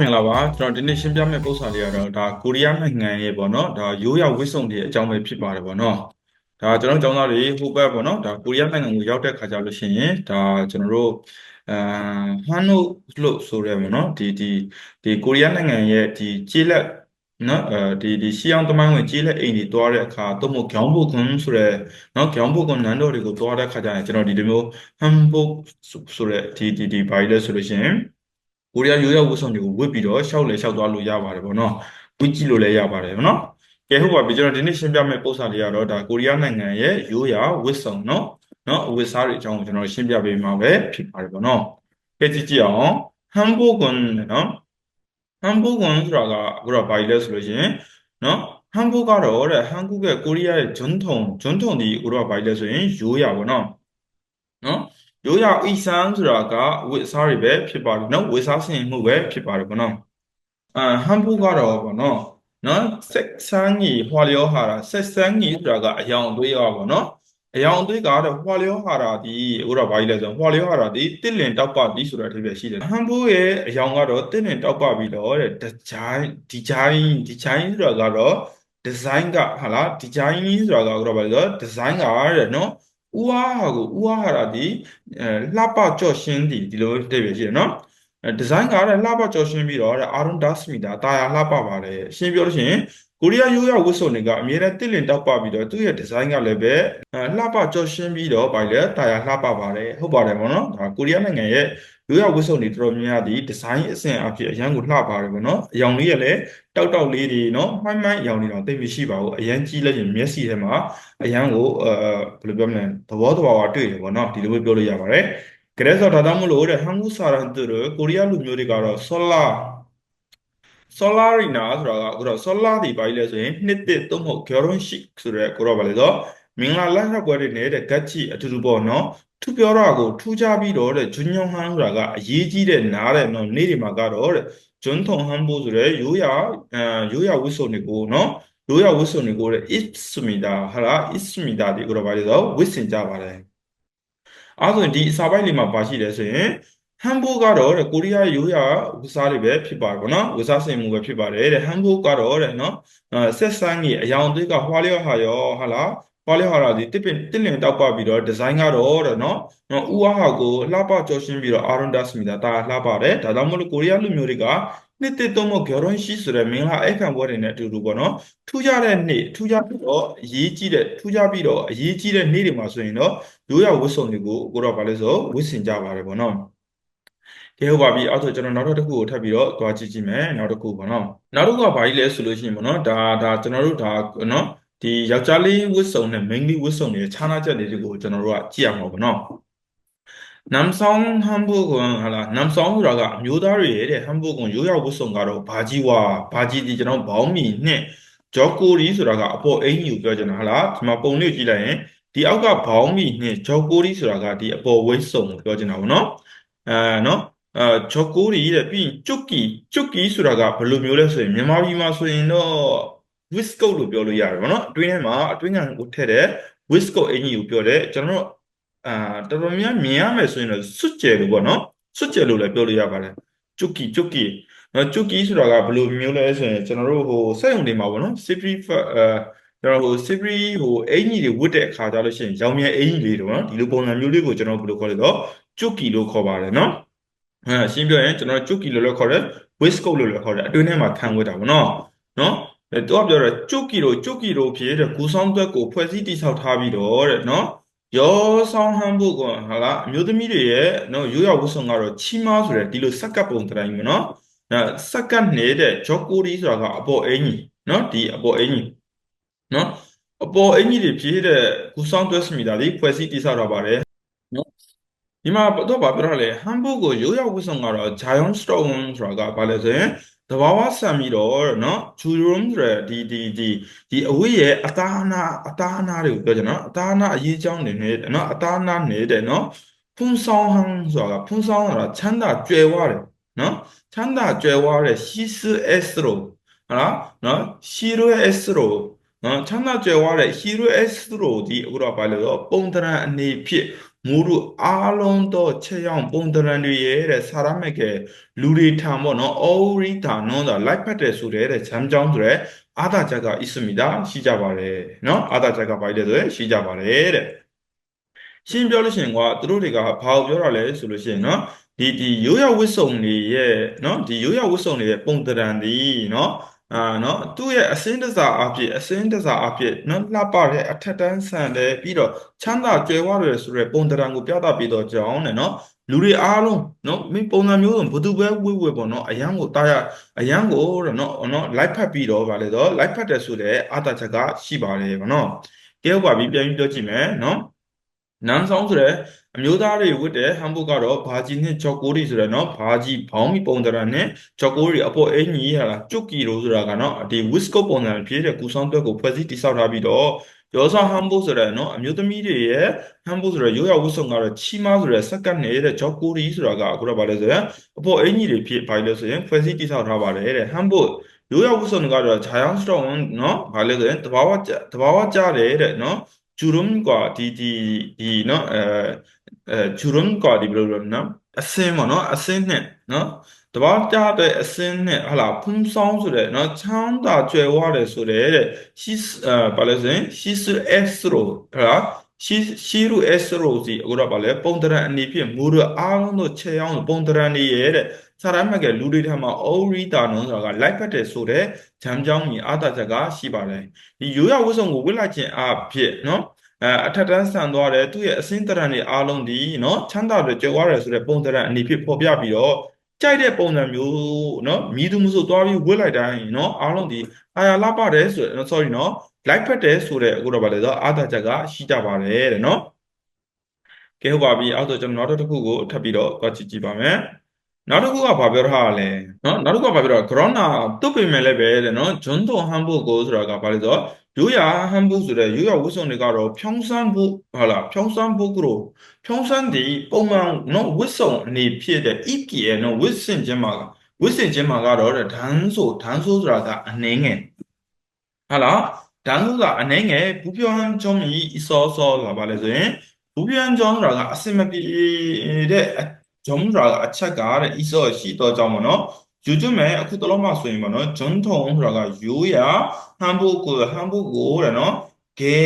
ကဲ့အားလုံးမင်္ဂလာပါကျွန်တော်ဒီနေ့ရှင်းပြမယ့်ပုံစံလေးကတော့ဒါကိုရီးယားနိုင်ငံရဲ့ပေါ့နော်ဒါရိုးရာဝစ်စုံတွေအကြောင်းပဲဖြစ်ပါတယ်ပေါ့နော်ဒါကျွန်တော်ကျောင်းသားတွေဟိုဘက်ပေါ့နော်ဒါကိုရီးယားနိုင်ငံကိုရောက်တဲ့ခါကျလို့ရှိရင်ဒါကျွန်တော်တို့အာဟန်နိုလို့ဆိုရဲပေါ့နော်ဒီဒီဒီကိုရီးယားနိုင်ငံရဲ့ဒီကျေးလက်နော်အဲဒီဒီရှီအောင်တမိုင်းဝင်ကျေးလက်အိမ်တွေတွားတဲ့အခါတော့မို့ကျောင်းဘုကွန်ဆိုရဲနော်ကျောင်းဘုကွန်နန်းတော်တွေကိုတွားတဲ့ခါကျရင်ကျွန်တော်ဒီလိုမျိုးဟန်ဘုဆိုရဲဒီဒီဒီဘာလဲဆိုလို့ရှိရင် ကိုရီးယားရိုးရာဝတ်စုံတွေကိုဝတ်ပြီးတော့ရှောက်လေရှောက်သွားလို့ရပါတယ်ပေါ့နော်ဝတ်ကြည့်လို့လည်းရပါတယ်ပေါ့နော်ကဲဟုတ်ပါပြီကျွန်တော်ဒီနေ့ရှင်းပြမယ့်ပုံစံလေးကတော့ဒါကိုရီးယားနိုင်ငံရဲ့ရိုးရာဝတ်စုံနော်နော်အဝတ်စားတွေအကြောင်းကိုကျွန်တော်ရှင်းပြပေးမှာပဲဖြစ်ပါတယ်ပေါ့နော်ကဲကြည့်ကြည့်အောင်ဟန်ဘိုကွန်နော်ဟန်ဘိုကွန်ဆိုတာကအခုတော့ဘာကြီးလဲဆိုလို့ရှိရင်နော်ဟန်ဘိုကတော့တဲ့ဟန်ကုကကိုရီးယားရဲ့ဂျွန်းထုံဂျွန်းထုံဒီအခုတော့ဘာကြီးလဲဆိုရင်ရိုးရာပေါ့နော်နော် ရိုးရာအီဆန်ဆိုတာကဝတ်စားတွေပဲဖြစ်ပါတယ်နော်ဝတ်စားဆင်မှုပဲဖြစ်ပါတယ်ပေါ့နော်အာဟမ်ဘူကတော့ပေါ့နော်နော်ဆက်ဆန်းကြီးဟွာလျောဟာတာဆက်ဆန်းကြီးဆိုတာကအယောင်အသွေးရောပေါ့နော်အယောင်အသွေးကတော့ဟွာလျောဟာတာဒီဥရောဘာကြီးလဲဆိုဟွာလျောဟာတာဒီတစ်လင်တောက်ပပြီးဆိုတဲ့အဓိပ္ပာယ်ရှိတယ်ဟမ်ဘူရဲ့အယောင်ကတော့တစ်လင်တောက်ပပြီးတော့တဲ့ဒီဇိုင်းဒီဇိုင်းဒီဇိုင်းဆိုတာကတော့ဒီဇိုင်းကဟာလားဒီဇိုင်းဆိုတာကတော့ဘာလဲဆိုဒီဇိုင်းကတဲ့နော် ဥအားဟာကိုဥအားဟာတာဒီအဲလှပကြော့ရှင်းဒီဒီလိုအဓိပ္ပာယ်ရှိတယ်နော်အဲဒီဇိုင်းကလည်းလှပကြော့ရှင်းပြီးတော့အာရွန်ဒါစမီတာတာယာလှပပါတယ်ရှင်းပြောလို့ရှိရင် ကိုရီးယားရိုးရာဝတ်စုံတွေကအမြဲတမ်းတစ်လင်တောက်ပပြီးတော့သူ့ရဲ့ဒီဇိုင်းကလည်းပဲလှပကြော့ရှင်းပြီးတော့ဗာလေတာယာလှပပါတယ်ဟုတ်ပါတယ်ပေါ့နော်ဒါကိုရီးယားနိုင်ငံရဲ့ရိုးရာဝတ်စုံတွေတော်တော်များများဒီဒီဇိုင်းအဆင့်အဖြစ်အရန်ကိုလှပါတယ်ပေါ့နော်အယောင်လေးရလည်းတောက်တောက်လေးတွေနော်မှိုင်းမှိုင်းအယောင်တွေတော့တိတ်မရှိပါဘူးအရန်ကြီးလိုက်ရင်မျက်စိထဲမှာအရန်ကိုအဲဘယ်လိုပြောမလဲသဘောတဘာဝတွေ့တယ်ပေါ့နော်ဒီလိုမျိုးပြောလို့ရပါတယ်ကဲဆိုတော့ဒါမှမလို့တဲ့ဟန်ဂူစာရန်တူကိုရီးယားလူမျိုးတွေကတော့ဆောလာ ဆောလာရီနာဆိုတာကအခုတော့ဆောလာဒီပါကြီးလဲဆိုရင်နှစ်တစ်သုံးဖို့ဂေါ်ရွန်ရှိဆိုတဲ့ကိုတော့ဗာလေတော့မင်္ဂလာလက်ရပွဲတွေနဲ့တဲ့ဂတ်ချီအတူတူပေါ့နော်ထူပြောတာကိုထူးခြားပြီးတော့တဲ့ဂျွန်းညောင်းဟန်ဆိုတာကအရေးကြီးတဲ့နားတဲ့နော်နေ့ဒီမှာကတော့တဲ့ဂျွန်းထုံဟန်ဖို့ဆိုတဲ့ရိုးရာအဲရိုးရာဝစ်စုံတွေကိုနော်ရိုးရာဝစ်စုံတွေကိုတဲ့ ismida ဟာလား ismida ဒီကိုတော့ဗာလေတော့ဝစ်စင်ကြပါတယ်အဲဆိုရင်ဒီအစာပိုက်လေးမှာပါရှိတယ်ဆိုရင် ဟမ်ဘူကတော့တဲ့ကိုရီးယားရိုးရာဝစားတွေပဲဖြစ်ပါတယ်ပေါ့နော်ဝစားစင်မှုပဲဖြစ်ပါတယ်တဲ့ဟမ်ဘူကတော့တဲ့နော်ဆက်ဆန်းကြီးအယောင်သွေးကဟွာလျော့ဟာရောဟာလားဟွာလျော့ဟာလာဒီတစ်ပင်တစ်လင်တောက်ပပြီးတော့ဒီဇိုင်းကတော့တဲ့နော်နော်ဥအားဟာကိုလှပကြောရှင်းပြီးတော့အာရွန်ဒါစမီတာတာလှပါတယ်ဒါကြောင့်မလို့ကိုရီးယားလူမျိုးတွေကနှစ်တစ်သုံးဖို့ဂေါ်ရွန်ရှိဆိုတဲ့မင်္ဂလာအခမ်းပွဲတွေနဲ့အတူတူပေါ့နော်ထူးခြားတဲ့နေ့ထူးခြားပြီးတော့အရေးကြီးတဲ့ထူးခြားပြီးတော့အရေးကြီးတဲ့နေ့တွေမှာဆိုရင်တော့ရိုးရာဝတ်စုံတွေကိုကိုတော့ဗာလဲဆိုဝတ်ဆင်ကြပါတယ်ပေါ့နော် ကဲဟုတ်ပါပြီအဲ့ဆိုကျွန်တော်နောက်တစ်ခုကိုထပ်ပြီးတော့တွားကြည့်ကြည့်မယ်နောက်တစ်ခုပေါ့နော်နောက်တစ်ခုကဘာကြီးလဲဆိုလို့ရှိရင်ပေါ့နော်ဒါဒါကျွန်တော်တို့ဒါနော်ဒီယောက်ျားလေးဝတ်စုံနဲ့မိန်းကလေးဝတ်စုံတွေခြားနာချက်တွေကိုကျွန်တော်တို့ကကြည့်ရမှာပေါ့နော်နမ်ဆောင်ဟမ်ဘူဂွန်ဟာလားနမ်ဆောင်ဆိုတာကအမျိုးသားတွေရဲ့တဲ့ဟမ်ဘူဂွန်ရိုးရာဝတ်စုံကတော့ဘာကြီးဝါဘာကြီးဒီကျွန်တော်ဘောင်းမီနဲ့ဂျော်ကိုရီဆိုတာကအပေါ်အင်ကြီးကိုပြောချင်တာဟာလားဒီမှာပုံလေးကြည့်လိုက်ရင်ဒီအောက်ကဘောင်းမီနဲ့ဂျော်ကိုရီဆိုတာကဒီအပေါ်ဝတ်စုံကိုပြောချင်တာပေါ့နော်အဲနော် အဲဂျော်ကိုရီတဲ့ပြီးရင်ကျုတ်ကီကျုတ်ကီဆိုတာကဘယ်လိုမျိုးလဲဆိုရင်မြန်မာပြည်မှာဆိုရင်တော့ viscoat လို့ပြောလို့ရတယ်ဗောနော်အတွင်းထဲမှာအတွင်းကကိုထည့်တဲ့ viscoat အင်ကြီးကိုပြောတယ်ကျွန်တော်တို့အာတော်တော်များမြင်ရမယ်ဆိုရင်တော့စွတ်ကျယ်လို့ပေါ့နော်စွတ်ကျယ်လို့လည်းပြောလို့ရပါတယ်ကျုတ်ကီကျုတ်ကီနော်ကျုတ်ကီဆိုတာကဘယ်လိုမျိုးလဲဆိုရင်ကျွန်တော်တို့ဟိုစက်ရုံတွေမှာပေါ့နော် safety အဲကျွန်တော်ဟို safety ဟိုအင်ကြီးတွေဝတ်တဲ့အခါကြလို့ရှိရင်ရောင်မြန်အင်ကြီးလေးတော့နော်ဒီလိုပုံစံမျိုးလေးကိုကျွန်တော်ဘယ်လိုခေါ်လဲတော့ကျုတ်ကီလို့ခေါ်ပါတယ်နော် အဲရှင်းပြောရင်ကျွန်တော်ကျုတ်ကီလို့လည်းခေါ်တယ် waistcoat လို့လည်းခေါ်တယ်အတွင်းထဲမှာခံဝတ်တာပေါ့နော်နော်အဲသူကပြောတယ်ကျုတ်ကီလိုကျုတ်ကီလိုဖြစ်တဲ့ဂူဆောင်သွက်ကိုဖွဲ့စည်းတည်ဆောက်ထားပြီးတော့တဲ့နော်ရောဆောင်ဟန်ဖို့ကဟာလားအမျိုးသမီးတွေရဲ့နော်ရိုးရဝတ်စုံကတော့ချီမားဆိုတဲ့ဒီလိုစက္ကပ်ပုံတိုင်းမျိုးနော်အဲစက္ကပ်နေတဲ့ဂျော်ကိုရီဆိုတာကအပေါ်အင်ကြီးနော်ဒီအပေါ်အင်ကြီးနော်အပေါ်အင်ကြီးတွေဖြစ်တဲ့ဂူဆောင်သွက်စမီတာလေးဖွဲ့စည်းတည်ဆောက်ထားပါတယ်နော် ဒီမှာတော့ဘာပြောရလဲဟမ်ဘူကိုရိုးရဝတ်စုံကတော့ဂျာယွန်စတောင်းဆိုတာကဘာလဲဆိုရင်တဘာဝဆံပြီးတော့နော်ဂျူရုံဆိုတဲ့ဒီဒီဒီဒီအဝိရဲ့အတားနာအတားနာတွေကိုပြောကြနော်အတားနာအရေးကြောင်းနေနေနော်အတားနာနေတဲ့နော်ဖုန်ဆောင်ဟန်ဆိုတာဖုန်ဆောင်ဆိုတာချမ်းသာကြွယ်ဝတယ်နော်ချမ်းသာကြွယ်ဝတဲ့ရှိစအက်စရိုဟုတ်လားနော်ရှိရိုအက်စရိုနော်ချမ်းသာကြွယ်ဝတဲ့ရှိရိုအက်စရိုဒီအခုတော့ဘာလို့လဲပုံတရံအနေဖြစ် မူတို့အားလုံးသောချက်ရောက်ပုံတရံတွေရဲ့တဲ့စာရမဲ့ကလူတွေထံပေါ့နော်အောရိတာနွန်တာလိုက်ဖတ်တယ်ဆိုတဲ့တဲ့ဇမ်ကြောင်းဆိုတဲ့အာသာချက်ကဣစမိတာရှိကြပါတယ်နော်အာသာချက်ကဘာလဲဆိုရင်ရှိကြပါတယ်တဲ့ရှင်းပြောလို့ရှိရင်ကွာသူတို့တွေကဘာကိုပြောတာလဲဆိုလို့ရှိရင်နော်ဒီဒီရိုးရဝစ်စုံတွေရဲ့နော်ဒီရိုးရဝစ်စုံတွေရဲ့ပုံတရံတွေနော် အာနော်သူ့ရဲ့အစင်းတစားအဖြစ်အစင်းတစားအဖြစ်နော်လှပတဲ့အထက်တန်းဆန်တယ်ပြီးတော့ချမ်းသာကြွယ်ဝတယ်ဆိုတဲ့ပုံတရံကိုပြသပြီးတော့ကြောင်းတယ်နော်လူတွေအားလုံးနော်မင်းပုံစံမျိုးစုံဘသူပဲဝိဝိပေါ့နော်အယံကိုတာရအယံကိုတော့နော်နော်လိုက်ဖတ်ပြီးတော့ဗာလေတော့လိုက်ဖတ်တယ်ဆိုတဲ့အာတာချက်ကရှိပါတယ်ဗောနော်ကဲဟုတ်ပါပြီပြန်ပြီးပြောကြည့်မယ်နော် နန်းဆောင်ဆိုတဲ့အမျိုးသားတွေဝတ်တဲ့ဟမ်ဘုတ်ကတော့ဘာကြီးနဲ့ချော်ကိုရီဆိုတဲ့နော်ဘာကြီးဘောင်းမီပုံတရနဲ့ချော်ကိုရီအပေါ်အင်ကြီးဟာလားကျုပ်ကီလိုဆိုတာကနော်ဒီဝစ်စကုတ်ပုံစံဖြစ်တဲ့ကူဆောင်တွက်ကိုဖွဲ့စည်းတိစောက်ထားပြီးတော့ရောဆောင်ဟမ်ဘုတ်ဆိုတဲ့နော်အမျိုးသမီးတွေရဲ့ဟမ်ဘုတ်ဆိုတဲ့ရိုးရာဝတ်စုံကတော့ချီမာဆိုတဲ့စက္ကန့်နေတဲ့ချော်ကိုရီဆိုတာကအခုတော့ဗာလဲဆိုရင်အပေါ်အင်ကြီးတွေဖြစ်ဘာလို့ဆိုရင်ဖွဲ့စည်းတိစောက်ထားပါတယ်တဲ့ဟမ်ဘုတ်ရိုးရာဝတ်စုံကတော့ဂျာယောင်စတောင်းနော်ဘာလဲဆိုရင်တဘာဝတဘာဝကြားတယ်တဲ့နော် 주름과ဒီဒီဒီနော်အဲအဲ주름과ဒီဘယ်လိုလဲနော်အစင်းပေါ့နော်အစင်းနဲ့နော်တဘာကြတဲ့အစင်းနဲ့ဟာလာဖုံးဆောင်ဆိုတဲ့နော်ချမ်းသာကြွယ်ဝတယ်ဆိုတဲ့ရှိအဲဘာလဲဆိုရင်ရှိစအက်စရိုဟာရှိရှိရူအက်စရိုစီအခုတော့ဗာလဲပုံတရံအနေဖြင့်မူရအားလုံးတို့ခြေအောင်ပုံတရံနေရဲ့တဲ့ စာရမက်ကလူတွေထမှာအော်ရီတာနုံဆိုတာကလိုက်ဖက်တယ်ဆိုတဲ့ဂျမ်ကြောင်းကြီးအာသာချက်ကရှိပါတယ်ဒီရိုးရဝတ်စုံကိုဝတ်လိုက်ခြင်းအဖြစ်နော်အဲအထက်တန်းဆန်သွားတယ်သူ့ရဲ့အစင်းတရံတွေအားလုံးဒီနော်ချမ်းသာတွေကြွယ်ဝတယ်ဆိုတဲ့ပုံတရံအနေဖြင့်ပေါ်ပြပြီးတော့ကြိုက်တဲ့ပုံစံမျိုးနော်မြည်သူမဆိုသွားပြီးဝတ်လိုက်တိုင်းနော်အားလုံးဒီအာရလာပါတယ်ဆို sorry နော်လိုက်ဖက်တယ်ဆိုတဲ့အခုတော့ဗာလေတော့အာသာချက်ကရှိကြပါတယ်တဲ့နော်ကဲဟုတ်ပါပြီအဲ့တော့ကျွန်တော်နောက်တစ်ခုကိုထပ်ပြီးတော့ကြည့်ကြည့်ပါမယ် နောက်တစ်ခုကဘာပြောထားလဲနော်နောက်တစ်ခုကဘာပြောတာ corona တုတ်ပင်မဲ့လည်းပဲတဲ့နော်ဂျွန်းတုံဟမ်ဘုတ်ကိုဆိုတာကဘာလဲဆိုတော့ရိုးရာဟမ်ဘုတ်ဆိုတဲ့ရိုးရာဝတ်စုံတွေကတော့ဖြောင်းစမ်းဖို့ဟာလားဖြောင်းစမ်းဖို့ကိုဖြောင်းစမ်းဒီပုံမှန်နော်ဝတ်စုံအနေဖြစ်တဲ့ EPA နော်ဝတ်စင်ခြင်းမှာဝတ်စင်ခြင်းမှာကတော့ဒန်းဆိုဒန်းဆိုဆိုတာကအနှင်းငယ်ဟာလားဒန်းဆိုတာအနှင်းငယ်ဘူးပြောင်းချုံမီအစောစောဆိုတာဘာလဲဆိုရင်ဘူးပြောင်းချုံဆိုတာကအစင်မပြေတဲ့ ဂျုံဆိုတာကအချက်ကတဲ့ iso ရှိတော့ကြောင်းပေါ့နော်ယူကျွမဲ့အခုတလုံးမှဆိုရင်ပေါ့နော်ဂျွန်ထုံဆိုတာကရိုးရဟန်ဘုတ်ကိုဟန်ဘုတ်ကိုတဲ့နော်ဂေ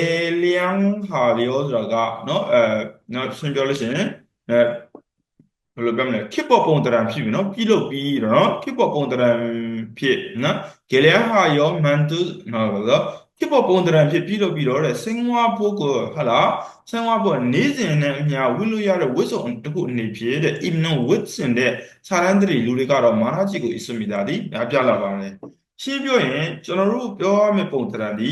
လျန်ဟာလျောဆိုတာကနော်အဲနော်ရှင်ပြောလို့ရှိရင်အဲဘယ်လိုပြောမလဲခစ်ပေါ်ပုံတရံဖြစ်ပြီနော်ပြုလုပ်ပြီးတော့နော်ခစ်ပေါ်ပုံတရံဖြစ်နော်ဂေလျန်ဟာယောမန်တုနော်ဆိုတော့ ခေပေါ်ပုံတရံဖြစ်ပြီးလို့ပြီးတော့တဲ့စင်ဝါဘုတ်ကိုဟာလားဆန်းဝါပေါ်နေစဉ်နဲ့အမျှဝိလို့ရတဲ့ဝိစုံတစ်ခုအနေဖြင့်တဲ့ imno ဝစ်စင်တဲ့စာရန်တရီလူတွေကတော့မာနကြီးကိုအစ္စမီတာဒီများပြလာပါတယ်ရှင်းပြောရင်ကျွန်တော်တို့ပြောရမယ့်ပုံသဏ္ဍာန်ဒီ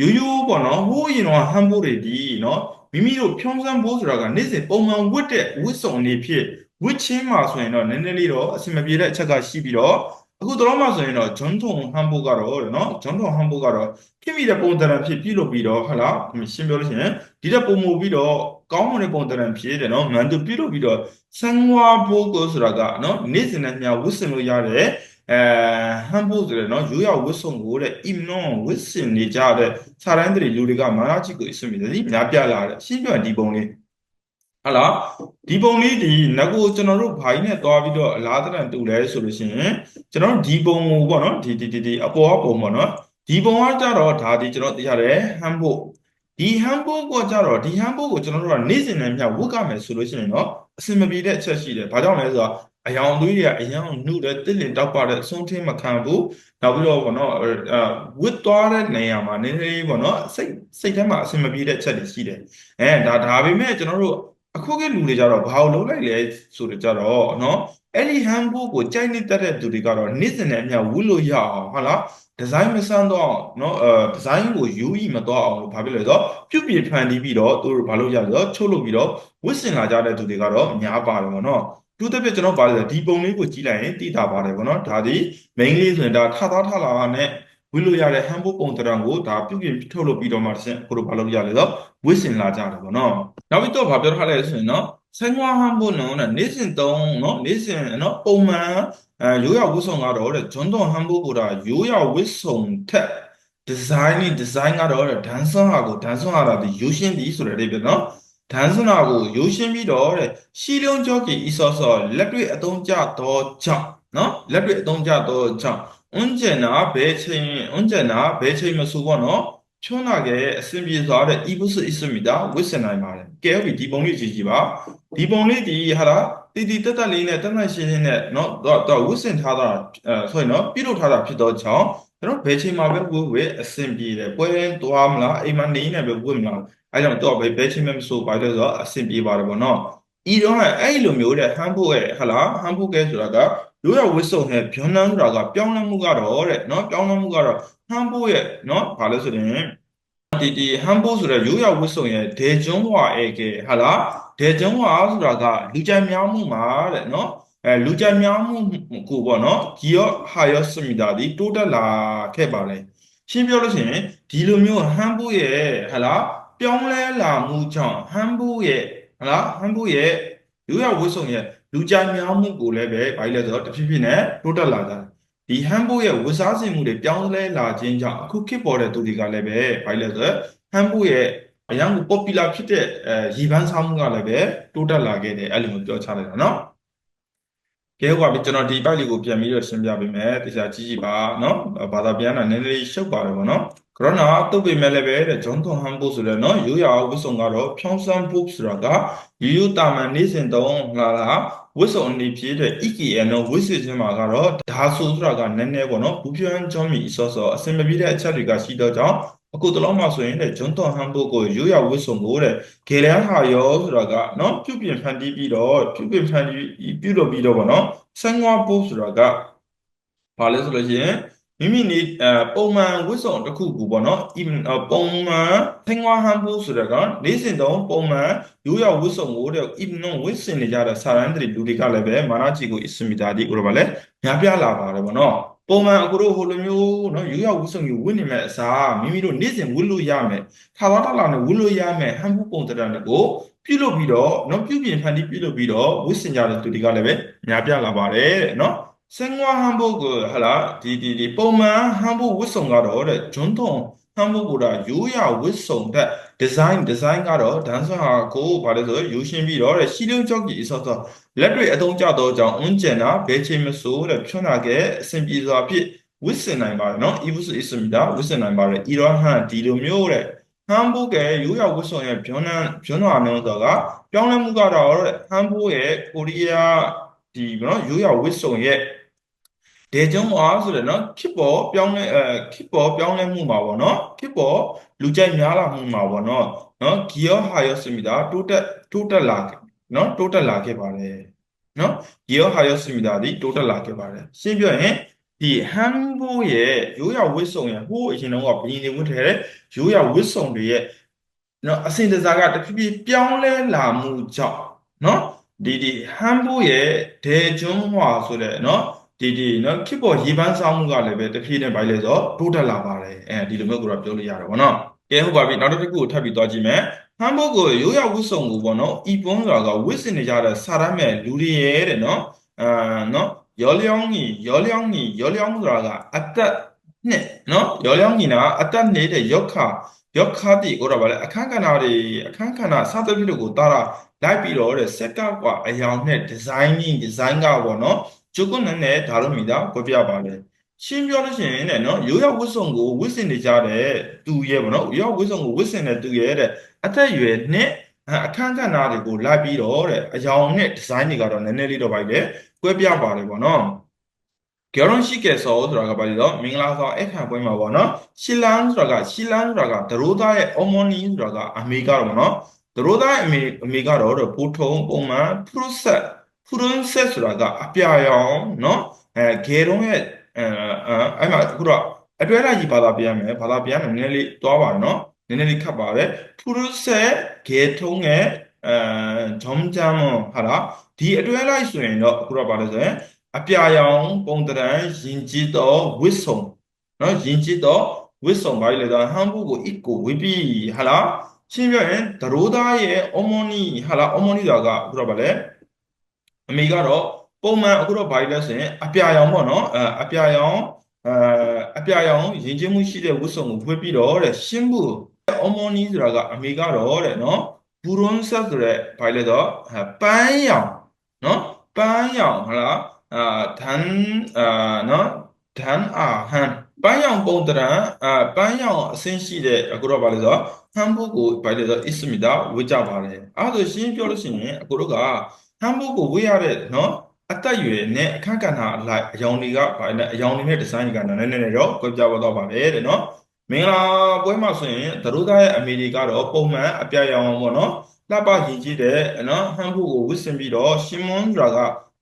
ရိုးရိုးပေါ့နော်ဟိုးရင်တော့ဟမ်ဘိုတွေဒီနော်မိမိတို့ဖြောင်းစမ်းဖို့ဆိုတာကနေ့စဉ်ပုံမှန်ဝတ်တဲ့ဝတ်စုံအနေဖြင့်ဝတ်ချင်းမှာဆိုရင်တော့နည်းနည်းလေးတော့အဆင်မပြေတဲ့အချက်ကရှိပြီးတော့ အခုတော့မှဆိုရင်တော့ဂျွန်ထုံဟမ်ဘိုကတော့နော်ဂျွန်ထုံဟမ်ဘိုကတော့ခင်မိတဲ့ပုံသဏ္ဍာန်ဖြစ်ပြုလုပ်ပြီးတော့ဟာလားရှင်းပြောလို့ရှိရင်ဒီတဲ့ပုံမူပြီးတော့ကောင်းမွန်တဲ့ပုံသဏ္ဍာန်ဖြစ်တယ်နော်မန်တူပြုလုပ်ပြီးတော့ဆန်ဝါဘိုကိုဆိုတာကနော်နေ့စဉ်နဲ့မြဝတ်ဆင်လို့ရတဲ့အဲဟမ်ဘိုဆိုတဲ့နော်ရိုးရဝတ်စုံကိုတဲ့အင်နော်ဝတ်ဆင်နေကြတဲ့စာရန်တွေလူတွေကမာနာချီကိုအစ်မီဒီများပြလာတယ်ရှင်းပြောဒီပုံလေး ဟလာဒီပုံလေးဒီငကိုကျွန်တော်တို့ဘိုင်းနဲ့တွားပြီးတော့အလားတန်တူလဲဆိုလို့ရှိရင်ကျွန်တော်ဒီပုံကိုပေါ့နော်ဒီဒီဒီဒီအပေါ်အပုံပေါ့နော်ဒီပုံကကြတော့ဒါဒီကျွန်တော်သိရတယ်ဟမ်ဘိုဒီဟမ်ဘိုကိုကြတော့ဒီဟမ်ဘိုကိုကျွန်တော်တို့ကနေ့စဉ်နဲ့မျှဝတ်ကမယ်ဆိုလို့ရှိရင်တော့အစင်မပြေတဲ့အချက်ရှိတယ်ဘာကြောင့်လဲဆိုတော့အယောင်သွေးတွေကအယောင်နှုတယ်တစ်လင်တောက်ပါတဲ့အဆုံးထင်းမခံဘူးနောက်ပြီးတော့ဘောနော်အဲဝစ်သွားတဲ့နေရာမှာနည်းနည်းဘောနော်စိတ်စိတ်ထဲမှာအဆင်မပြေတဲ့ချက်တွေရှိတယ်အဲဒါဒါပေမဲ့ကျွန်တော်တို့ အခုကလူတွေကြတော့ဘာလို့လုံးလိုက်လဲဆိုတော့ကြတော့နော်အဲ့ဒီဟမ်ဘိုးကိုကြိုက်နေတတ်တဲ့သူတွေကတော့နေ့စဉ်နဲ့အမျှဝတ်လို့ရအောင်ဟုတ်လားဒီဇိုင်းမဆန်းတော့နော်အဲဒီဇိုင်းကိုယူဤမတော့အောင်လို့ဘာဖြစ်လဲဆိုတော့ပြုတ်ပြဖန်တီးပြီးတော့သူတို့ဘာလို့ရလဲဆိုတော့ချုပ်လုပ်ပြီးတော့ဝတ်ဆင်လာကြတဲ့သူတွေကတော့များပါတယ်ပေါ့နော်တူတဲ့ပြကျွန်တော်ပါလဲဒီပုံလေးကိုကြည့်လိုက်ရင်သိတာပါတယ်ပေါ့နော်ဒါဒီ main လေးဆိုရင်ဒါထသားထလာနဲ့ ဝတ်လို့ရတဲ့ဟမ်ဘိုပုံတရံကိုဒါပြုတ်ပြထုတ်လုပ်ပြီးတော့မှတစ်ချက်ကိုတို့ဘာလို့ရလဲဆိုတော့ဝတ်ဆင်လာကြတယ်ပေါ့နော်နောက်ပြီးတော့ဘာပြောထားလဲဆိုရင်နော်ဆိုင်ဝါဟမ်ဘိုနော်နေ့စဉ်သုံးနော်နေ့စဉ်နော်ပုံမှန်အဲရိုးရဝတ်စုံကတော့တဲ့ဂျွန်တော်ဟမ်ဘိုကိုဒါရိုးရဝတ်စုံထက်ဒီဇိုင်းนี่ဒီဇိုင်းကတော့ဒန်ဆွန်ဟာကိုဒန်ဆွန်ဟာဒါဒီယူရှင်းဒီဆိုတဲ့အိဗယ်နော်ဒန်းစနာကိုရိုးရှင်းပြီးတော့တဲ့ရှီလုံးကြောကြီးအစောစောလက်တွေ့အသုံးကျသောကြောင့်နော်လက်တွေ့အသုံးကျသောကြောင့် အွန်ဂျန်နာဘယ်ချိန်အွန်ဂျန်နာဘယ်ချိန်မဆိုပေါ့နော်ချွန်းလာခဲ့အဆင်ပြေစွာတဲ့ e-books အစမီတာဝစ်စင်နိုင်ပါတယ်ကဲဟုတ်ပြီဒီပုံလေးကြည့်ကြည့်ပါဒီပုံလေးဒီဟာလားတီတီတက်တက်လေးနဲ့တက်တက်ရှင်းရှင်းနဲ့နော်တော့တော့ဝစ်စင်ထားတာအဲဆိုရင်နော်ပြုလုပ်ထားတာဖြစ်တော့ကြောင့်ကျွန်တော်ဘယ်ချိန်မှာပဲဝစ်ဝစ်အဆင်ပြေတယ်ပွဲသွားမလားအိမ်မှာနေနေပဲဝစ်မလားအဲကြောင့်တော့ဘယ်ဘယ်ချိန်မှမဆိုပါတော့ဆိုအဆင်ပြေပါတယ်ပေါ့နော်ဤတော့အဲ့လိုမျိုးတဲ့ဟန်ဖို့ရဲ့ဟာလားဟန်ဖို့ကဲဆိုတာက ရိုးရဝစ်စုံနဲ့ဗျွန်နန်းဆိုတာကပြောင်းလဲမှုကတော့တဲ့နော်ပြောင်းလဲမှုကတော့ဟန်ဖို့ရဲ့နော်ဘာလဲဆိုရင်ဒီဒီဟန်ဖို့ဆိုတဲ့ရိုးရဝစ်စုံရဲ့ဒေကျွန်းဝါအဲကဲဟာလားဒေကျွန်းဝါဆိုတာကလူကြိုက်များမှုမှာတဲ့နော်အဲလူကြိုက်များမှုကိုပေါ့နော်ဒီရောဟာရောစမီတာဒီတိုးတက်လာခဲ့ပါလေရှင်းပြောလို့ရှိရင်ဒီလိုမျိုးဟန်ဖို့ရဲ့ဟာလားပြောင်းလဲလာမှုကြောင့်ဟန်ဖို့ရဲ့ဟာလားဟန်ဖို့ရဲ့ရိုးရဝစ်စုံရဲ့ လူကြိုက်များမှုကိုလည်းပဲဘာလဲဆိုတော့တဖြည်းဖြည်းနဲ့တိုးတက်လာတာဒီဟန်ဘိုရဲ့ဝတ်စားစင်မှုတွေပြောင်းလဲလာခြင်းကြောင့်အခုခေတ်ပေါ်တဲ့သူတွေကလည်းပဲဘာလဲဆိုတော့ဟန်ဘိုရဲ့အရင်က popular ဖြစ်တဲ့အဲရီပန်းစားမှုကလည်းပဲတိုးတက်လာခဲ့တယ်အဲ့လိုမျိုးပြောချလိုက်တာနော် ကဲဟိုကကျွန်တော်ဒီပိုက်လေးကိုပြန်ပြီးတော့ရှင်းပြပေးမယ်တရားကြည့်ကြည့်ပါနော်ဘာသာပြန်တာနည်းနည်းလေးရှုပ်ပါတယ်ပေါ့နော်ကရနာတုတ်ပေမဲ့လည်းပဲတဲ့ဂျွန်သွန်ဟန်ဘိုဆိုတဲ့နော်ရိုးရာဝတ်စုံကတော့ဖြောင်းဆန်းဘုဆိုတာကရိုးရိုးတာမန်နေစဉ်တုံးလာလာဝတ်စုံအနေဖြင့်တဲ့ EKN နော်ဝတ်စစ်ခြင်းမှာကတော့ဒါဆိုဆိုတာကနည်းနည်းပေါ့နော်ဘူပြန်းကြောင်းမီဆော့ဆော့အစင်မပြေတဲ့အချက်တွေကရှိတော့ကြောင့် အခုတလုံးမှာဆိုရင်တဲ့ဂျွန်သွန်ဟန်ဘိုကိုရိုးရာဝတ်စုံကိုတဲ့ဂေလန်ဟာယောဆိုတာကနော်ပြုပြင်ဖန်တီးပြီးတော့ပြုပြင်ဖန်တီးပြုလုပ်ပြီးတော့ပေါ့နော်ဆန်ငွားဘိုဆိုတာကဘာလဲဆိုလို့ရှိရင်မိမိနေအပုံမှန်ဝတ်စုံတစ်ခုကိုပေါ့နော်ပုံမှန်သင်္ဝါဟန်ဖို့ဆိုတဲ့ကနေ့စဉ်တော့ပုံမှန်ရိုးရာဝတ်စုံကိုတဲ့ ibn ဝတ်စင်နေကြတဲ့စာရန်တွေလူတွေကလည်းပဲမာနာချီကိုအစ္စမီတာဒီဥရပါလေများပြလာပါတယ်ပေါ့နော် ပုံမှန်အခုတို့ဟိုလိုမျိုးနော်ရိုးရောက်ဝတ်စုံကြီးဝတ်နေမဲ့အစားမိမိတို့နေ့စဉ်ဝတ်လို့ရမယ်ခါဝါတလာနဲ့ဝတ်လို့ရမယ်ဟန်ဘူးပုံတရတွေကိုပြုလုပ်ပြီးတော့နော်ပြုပြင်ဖန်တီးပြုလုပ်ပြီးတော့ဝတ်ဆင်ကြတဲ့သူတွေကလည်းပဲများပြလာပါတယ်တဲ့နော်စင်ဝါဟန်ဘူးကိုဟလာဒီဒီဒီပုံမှန်ဟန်ဘူးဝတ်စုံကတော့တဲ့ဂျွန်းတုံဟန်ဘူးကိုဒါရိုးရဝတ်စုံတဲ့ design design ကတော့ဒန်းဆာကိုဘာလဲဆိုရိုးရှင်းပြီးတော့တဲ့ရှီလုံးကြောက်ကြီးအစောစောလက်တွေအသုံးကျတော့ကြောင့်အွန်ကျန်တာဘဲချိန်မဆိုးတဲ့ဖြွန်းလာခဲ့အဆင်ပြေစွာဖြစ်ဝတ်ဆင်နိုင်ပါတယ်နော် e-books အစမီတာဝတ်ဆင်နိုင်ပါတယ်ဤတော့ဟန်ဒီလိုမျိုးတဲ့ဟန်ဖို့ကရိုးရာဝတ်စုံရဲ့ဂျွန်းနန်ဂျွန်းတော်အမျိုးတော့ကပြော ဒီနော်ရိုးရာဝတ်စုံရဲ့ဒေကျုံဝါဆိုတဲ့နော်ခေတ်ပေါ်ပြောင်းလဲအဲခေတ်ပေါ်ပြောင်းလဲမှုမှာပေါ့နော်ခေတ်ပေါ်လူကြိုက်များလာမှုမှာပေါ့နော်နော်ဂီယောဟာယောစမီတာတိုးတက်တိုးတက်လာနော်တိုးတက်လာခဲ့ပါတယ်နော်ဂီယောဟာယောစမီတာဒီတိုးတက်လာခဲ့ပါတယ်ရှင်းပြရင်ဒီဟန်ဘိုးရဲ့ရိုးရဝစ်စုံရဲ့ဟိုးအရင်တော့ကဘယင်းနေဝတ်ထဲတဲ့ရိုးရဝစ်စုံတွေရဲ့နော်အစင်တစားကတဖြည်းဖြည်းပြောင်းလဲလာမှုကြောင့်နော်ဒီဒီဟန်ဘိုးရဲ့ဒေကျွန်းဟွာဆိုတဲ့နော် ဒီဒီနော်ခစ်ပေါ်ရေပန်းစောင်းမှုကလည်းပဲတဖြည်းနဲ့ပိုင်းလဲဆိုတိုးတက်လာပါတယ်အဲဒီလိုမျိုးကိုတော့ပြောလို့ရတယ်ဗောနော်ကဲဟုတ်ပါပြီနောက်တစ်ခုကိုထပ်ပြီးသွားကြည့်မယ်ဟမ်ဘုတ်ကိုရိုးရဝတ်စုံကိုဗောနော်ဤပွန်းဆိုတာကဝတ်စင်နေကြတဲ့စာရမ်းမဲ့လူတွေရဲ့တဲ့နော်အာနော်ရောလျောင်းကြီးရောလျောင်းကြီးရောလျောင်းဆိုတာကအသက်နှစ်နော်ရောလျောင်းကြီးနာအသက်နေတဲ့ယောက်ခယောက်ခတိကိုတော့ဗာလဲအခန်းကဏ္ဍတွေအခန်းကဏ္ဍစသဖြင့်တို့ကိုတာတာလိုက်ပြီးတော့တဲ့စက်ကကွာအယောင်နဲ့ဒီဇိုင်းကြီးဒီဇိုင်းကပေါ့နော် ဂျုကုနနဲ့ဒါလိုမိတာကွဲပြပါလေရှင်းပြောလို့ရှိရင်တဲ့နော်ရိုးရဝတ်စုံကိုဝတ်ဆင်နေကြတဲ့သူရဲ့ပေါ့နော်ရိုးရဝတ်စုံကိုဝတ်ဆင်တဲ့သူရဲ့တဲ့အသက်အရွယ်နဲ့အခန်းကဏ္ဍတွေကိုလိုက်ပြီးတော့တဲ့အယောင်နဲ့ဒီဇိုင်းတွေကတော့နည်းနည်းလေးတော့ပါလေကွဲပြပါတယ်ပေါ့နော်ဂေရွန်ရှိကဲဆောဆိုတာကပါလေတော့မင်္ဂလာဆောင်အခမ်းပွဲမှာပေါ့နော်ရှီလန်ဆိုတာကရှီလန်ဆိုတာကဒရိုးသားရဲ့အော်မိုနီဆိုတာကအမေကတော့ပေါ့နော်ဒရိုးသားအမေအမေကတော့ပိုထုံပုံမှန်ပ ရိုဆက်ဖူရွန်ဆက်ဆိုတာကအပြာရောင်เนาะအဲဂေရုံးရဲ့အဲအဲ့မှာအခုတော့အတွဲလိုက်ကြီးဘာသာပြန်မယ်ဘာသာပြန်မယ်နည်းနည်းလေးသွားပါเนาะနည်းနည်းလေးခတ်ပါတယ်ဖူရွန်ဆက်ဂေထုံးရဲ့အဲဂျုံဂျမ်ဟာလားဒီအတွဲလိုက်ဆိုရင်တော့အခုတော့ဘာလဲဆိုရင်အပြာရောင်ပုံတရံယင်ကြည်သောဝစ်ဆုံเนาะယင်ကြည်သောဝစ်ဆုံပါလေတော့ဟမ်ဘူကို it ကိုဝိပိဟာလားရှင်းပြရင်ဒရိုးသားရဲ့အော်မိုနီဟာလားအော်မိုနီဆိုတာကအခုတော့ဘာလဲ အမေကတော့ပုံမှန်အခုတော့ဘာလဲဆိုရင်အပြာရောင်ပေါ့နော်အဲအပြာရောင်အဲအပြာရောင်ရင်ကျင်းမှုရှိတဲ့ဝတ်စုံကိုဖွေးပြီးတော့တဲ့ရှင်းဖို့အမောနီဆိုတာကအမေကတော့တဲ့နော်ဘူရွန်ဆက်ဆိုတဲ့ဘာလဲတော့ပန်းရောင်နော်ပန်းရောင်ဟုတ်လားအာဒန်အာနော်ဒန်အာဟန်ပန်းရောင်ပုံတရံအာပန်းရောင်အဆင်းရှိတဲ့အခုတော့ဘာလဲဆိုတော့ဟန်ဘုကိုဘာလဲဆိုတော့အစ္စမီတာဝေကြပါတယ်အဲဒါဆိုရှင်းပြောလို့ရှိရင်အခုတို့က ဟန်ဘုကိုဝေရတဲ့နော်အသက်အရွယ်နဲ့အခန့်ကဏ္ဍအလိုက်အယောင်တွေကဘာလဲအယောင်တွေနဲ့ဒီဇိုင်းတွေကနည်းနည်းနဲ့တော့ကြွပြသွားပါတယ်တဲ့နော်မင်္ဂလာပွဲမှာဆိုရင်သတို့သားရဲ့အမေရိကတော့ပုံမှန်အပြရောင်ပေါ့နော်လှပရင်ကြီးတဲ့နော်ဟန်ဘုကိုဝစ်စင်ပြီးတော့ရှင်မွန်ဆိုတာက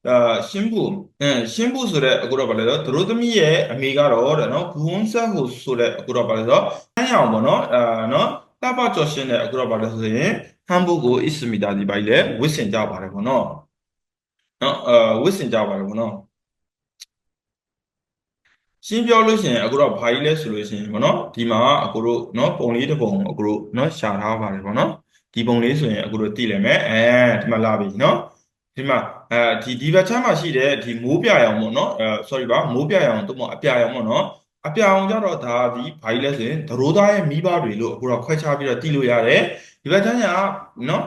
အာရှင်းဖို့အဲရှင်းဖို့ဆိုတဲ့အခုတော့ဗါလဲတော့သူတို့သမီးရဲ့အမေကတော့တဲ့နော်ဘူဝွန်ဆတ်ကိုဆိုတဲ့အခုတော့ဗါလဲတော့ဟန်ရောင်ပေါ့နော်အာနော် လှပကျော်ရှင်းတဲ့အခုတော့ဗါလဲဆိုရင်ဟန်ဘုကိုအစ္စမီတာဒီပိုင်းလဲဝစ်စင်ကြပါတယ်ပေါ့နော်နော်အာဝစ်စင်ကြပါတယ်ပေါ့နော်ရှင်းပြောလို့ရှိရင်အခုတော့ဘာကြီးလဲဆိုလို့ရှိရင်ပေါ့နော်ဒီမှာအခုတို့နော်ပုံလေးတစ်ပုံအခုတို့နော်ရှာထားပါတယ်ပေါ့နော်ဒီပုံလေးဆိုရင်အခုတို့သိလိမ့်မယ်အဲဒီမှာလာပြီနော်ဒီမှာအဲဒီဒီဘက်ချမ်းမှာရှိတဲ့ဒီမိုးပြရောင်ပေါ့နော်အဲ sorry ပါမိုးပြရောင်တို့မအပြရောင်ပေါ့နော် အပြရောင်ကြတော့ဒါဒီဘာကြီးလဲဆိုရင်သရိုးသားရဲ့မိဘတွေလို့အခုတော့ခွဲခြားပြီးတော့သိလို့ရတယ်ဒီဘက်ချမ်းကနော်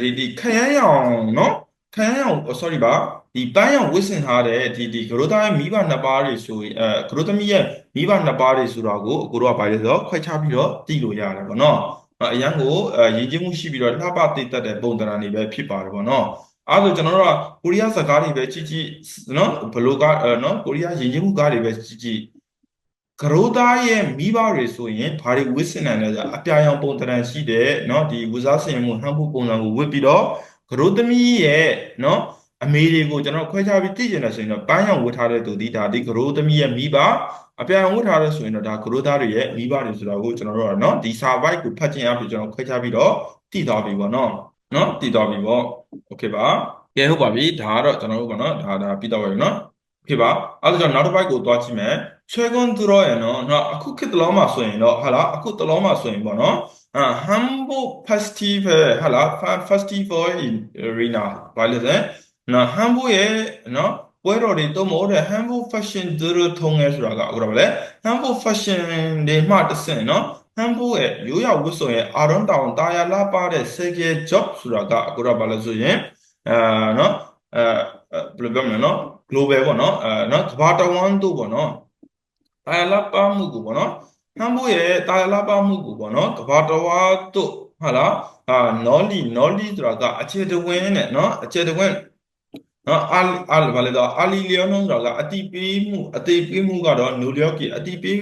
ဒီဒီခရမ်းရောင်နော်ခရမ်းရောင် sorry ပါဒီပန်းရောင်ဝစ်ဆင်ထားတဲ့ဒီဒီဂရိုသားရဲ့မိဘနှစ်ပါးတွေဆိုရင်အဲဂရိုသမီးရဲ့မိဘနှစ်ပါးတွေဆိုတာကိုအကိုတို့ကဘာလဲဆိုတော့ခွဲခြားပြီးတော့သိလို့ရတယ်ပေါ့နော်အရန်ကိုအဲရည်ကြည်မှုရှိပြီးတော့လှပသိတတ်တဲ့ပုံသဏ္ဍာန်တွေပဲဖြစ်ပါတယ်ပေါ့နော်အဲဆိုကျွန်တော်တို့ကကိုရီးယားစကားတွေပဲကြည့်ကြည့်နော်ဘလိုကနော်ကိုရီးယားယဉ်ကျေးမှုကားတွေပဲကြည့်ကြည့် ကရိုးသားရဲ့မိဘတွေဆိုရင်ဘာတွေဝစ်စင်နိုင်လဲဆိုအပြာရောင်ပုံတရံရှိတဲ့เนาะဒီဝစားစင်မှုဟန်ဖို့ပုံစံကိုဝစ်ပြီးတော့ကရိုးသမီးရဲ့เนาะအမေတွေကိုကျွန်တော်ခွဲခြားပြီးသိကျင်တယ်ဆိုရင်တော့ပန်းရောင်ဝတ်ထားတဲ့သူဒီဒါဒီကရိုးသမီးရဲ့မိဘအပြာရောင်ဝတ်ထားတဲ့ဆိုရင်တော့ဒါကရိုးသားတွေရဲ့မိဘတွေဆိုတာကိုကျွန်တော်တို့ကเนาะဒီ survive ကိုဖတ်ခြင်းအပြင်ကျွန်တော်ခွဲခြားပြီးတော့သိသွားပြီပေါ့เนาะเนาะသိသွားပြီပေါ့โอเคပါကဲဟုတ်ပါပြီဒါကတော့ကျွန်တော်တို့ကနော်ဒါဒါပြီးတော့ပါပြီနော်โอ เคပါအဲ့ဒါကြောင့်နောက်တစ်ပိုက်ကိုသွားကြည့်မယ်ချွဲကွန်းသူတော့ရနော်နော်အခုခေတ်တလုံးမှာဆိုရင်တော့ဟာလားအခုတလုံးမှာဆိုရင်ပေါ့နော်အာ Hamburg Festival ဟာလား Festival in Arena ဘာလဲလဲနော် Hamburg ရဲ့နော်ပွဲတော်တွေတော့မဟုတ်တဲ့ Hamburg Fashion တို့ထုံးငယ်ဆိုတာကအခုတော့ဗလဲ Hamburg Fashion တွေမှတဆင့်နော် Hamburg ရဲ့ရိုးရာဝတ်စုံရဲ့အာရွန်တောင်တာယာလာပါတဲ့ Segel Job ဆိုတာကအခုတော့ဗလဲဆိုရင်အဲနော်အဲဘယ်လိုပြောမလဲနော် global ပေါ့နော်အဲနော်ကမ္ဘာတဝန်းတို့ပေါ့နော်တာယာလာပါမှုကိုပေါ့နော်ဟမ်ဘိုရဲ့တာယာလာပါမှုကိုပေါ့နော်ကမ္ဘာတဝန်းတို့ဟာလားအာနော်လီနော်လီဆိုတာကအခြေတဝင်းနဲ့နော်အခြေတဝင်းနော်အာအာဘာလဲတော့အာလီလီယိုနိုဆိုတာကအတိပေးမှုအတိပေးမှုကတော့နူလီယော့ကီအတိပေး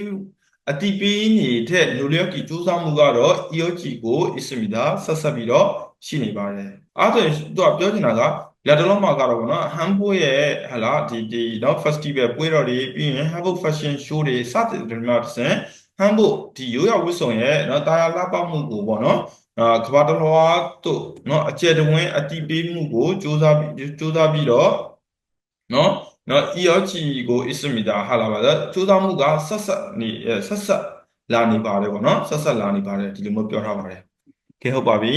အတိပေးနေတဲ့နူလီယော့ကီကျူးစာမှုကတော့ EOG ကိုအစ္စမီဒါဆက်ဆက်ပြီးတော့ရှိနေပါတယ်အဲဆိုရင်သူကပြောချင်တာက လက်တလုံးမှာကတော့ဗောနော်ဟမ်ဘိုရဲ့ဟလာဒီဒီနော် festival ပွဲတော်တွေပြီးရင်ဟမ်ဘို fashion show တွေစတဲ့ဒီမှာတစ်ဆင့်ဟမ်ဘိုဒီရိုးရဝတ်စုံရဲ့နော်တာယာလှပမှုကိုဗောနော်အာကဘာတလွားတို့နော်အကျယ်တဝင်းအတိပေးမှုကိုစူးစမ်းပြီးစူးစမ်းပြီးတော့နော်နော် EOG ကိုအစ္စမီတာဟာလာပါတော့စူးစမ်းမှုကဆက်ဆက်နေဆက်ဆက်လာနေပါတယ်ဗောနော်ဆက်ဆက်လာနေပါတယ်ဒီလိုမျိုးပြောထားပါတယ်ကဲဟုတ်ပါပြီ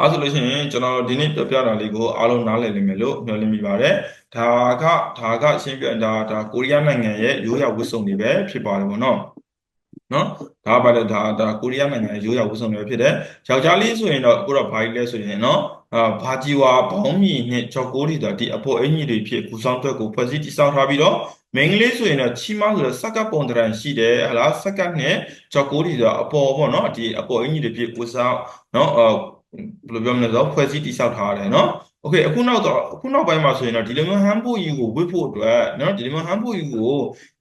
အဲဆိုလို့ရှိရင်ကျွန်တော်ဒီနေ့ပြပြတာလေးကိုအားလုံးနားလည်လိမ့်မယ်လို့မျှော်လင့်မိပါတယ်ဒါကဒါကရှင်းပြဒါဒါကိုရီးယားနိုင်ငံရဲ့ရိုးရာဝတ်စုံတွေပဲဖြစ်ပါတယ်ပေါ့နော်နော်ဒါပါလေဒါဒါကိုရီးယားနိုင်ငံရဲ့ရိုးရာဝတ်စုံတွေဖြစ်တယ်ယောက်ျားလေးဆိုရင်တော့အခုတော့ဘာကြီးလဲဆိုရင်နော်အာဘာဂျီဝါဘောင်းမီနဲ့ချော်ကိုလီတော့ဒီအဖို့အင်ကြီးတွေဖြစ်ကူဆောင်တွက်ကိုဖွဲ့စည်းတည်ဆောက်ထားပြီးတော့မိန်းကလေးဆိုရင်တော့ချီမဆိုတော့စက်ကပ်ပုံတရံရှိတယ်ဟလားစက်ကပ်နဲ့ချော်ကိုလီဆိုတော့အပေါ်ပေါ့နော်ဒီအပေါ်အင်ကြီးတွေဖြစ်ကူဆောင်နော် ဘယ်လိုပြောမလဲဆိုတော့ဖွဲ့စည်းတည်ဆောက်ထားရတယ်နော်โอเคအခုနောက်တော့အခုနောက်ပိုင်းမှာဆိုရင်တော့ဒီလိုမျိုးဟမ်ပိုကြီးကိုဝစ်ဖို့အတွက်เนาะဒီလိုမျိုးဟမ်ပိုကြီးကို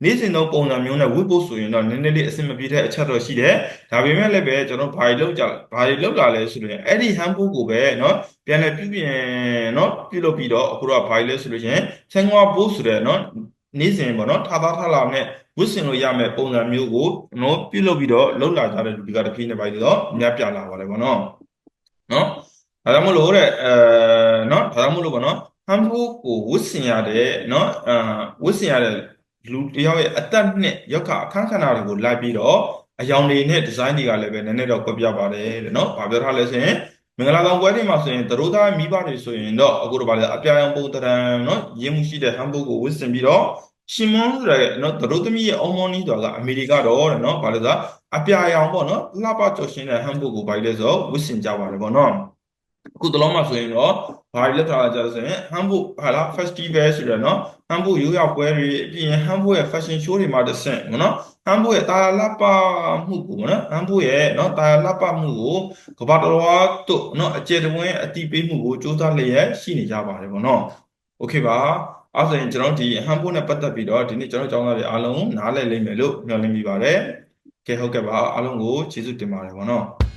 နေ့စဉ်သောပုံစံမျိုးနဲ့ဝစ်ဖို့ဆိုရင်တော့နည်းနည်းလေးအဆင်မပြေတဲ့အချက်တော့ရှိတယ်ဒါပေမဲ့လည်းပဲကျွန်တော်ဘာတွေလောက်ကြဘာတွေလောက်လာလဲဆိုရင်အဲ့ဒီဟမ်ပိုကိုပဲเนาะပြန်လည်ပြုပြင်เนาะပြုလုပ်ပြီးတော့အခုတော့ဘာတွေလဲဆိုလို့ရှိရင်ဆန်ငွာဘိုးဆိုတဲ့เนาะနေ့စဉ်ပေါ့နော်ထားသားထားလာနဲ့ဝစ်စင်လို့ရမယ့်ပုံစံမျိုးကိုနော်ပြုလုပ်ပြီးတော့လောက်လာကြတဲ့လူတွေကတဖြည်းနဲ့ပိုင်းတော့မြတ်ပြလာပါတယ်ပေါ့နော် နော်ဒါကြောင့်မလို့တဲ့အဲနော်ဒါကြောင့်မလို့ပေါ့နော်ဟမ်ဖို့ကိုဝစ်စင်ရတဲ့နော်အာဝစ်စင်ရတဲ့လူတယောက်ရဲ့အသက်နဲ့ရောက်ခအခန်းခဏတွေကိုလိုက်ပြီးတော့အယောင်တွေနဲ့ဒီဇိုင်းတွေကလည်းပဲနည်းနည်းတော့ကွက်ပြပါတယ်တဲ့နော်ဘာပြောထားလဲဆိုရင်မင်္ဂလာဆောင်ပွဲတွေမှာဆိုရင်သတို့သားမိဘတွေဆိုရင်တော့အခုတော့ဗာလေအပြာရောင်ပုံတရံနော်ရင်းမှုရှိတဲ့ဟမ်ဘုတ်ကိုဝစ်စင်ပြီးတော့ ရှင်မွန်ဆိုတဲ့နော်သူတို့သမီးရဲ့အုံမောနီးတော်ကအမေရိကတော့တဲ့နော်ဘာလို့လဲဆိုတော့အပြာရောင်ပေါ့နော်လှပကြော်ရှင်တဲ့ဟမ်ဘုတ်ကိုဘာလို့လဲဆိုတော့ဝစ်စင်ကြပါတယ်ပေါ့နော်အခုတလုံးမှာဆိုရင်တော့ဘာလို့လဲထားကြလို့ဆိုရင်ဟမ်ဘုတ်ဟာလား festival ဆိုတဲ့နော်ဟမ်ဘုတ်ရိုးရာပွဲတွေအပြင်ဟမ်ဘုတ်ရဲ့ fashion show တွေမှာတစ်ဆင့်နော်ဟမ်ဘုတ်ရဲ့တာယာလှပမှုကိုနော်ဟမ်ဘုတ်ရဲ့နော်တာယာလှပမှုကိုကမ္ဘာတော်တို့နော်အကျယ်တဝင်းအတိပေးမှုကိုစူးစမ်းလျက်ရှိနေကြပါတယ်ပေါ့နော်โอเคပါ အဲ့ဆိုရင်ကျွန်တော်ဒီဟမ်ဘိုနဲ့ပတ်သက်ပြီးတော့ဒီနေ့ကျွန်တော်ကျောင်းသားတွေအားလုံးနားလည်လိမ့်မယ်လို့မျှော်လင့်မိပါတယ်။ကဲဟုတ်ကဲ့ပါအားလုံးကိုကျေးဇူးတင်ပါတယ်ပေါ့နော်။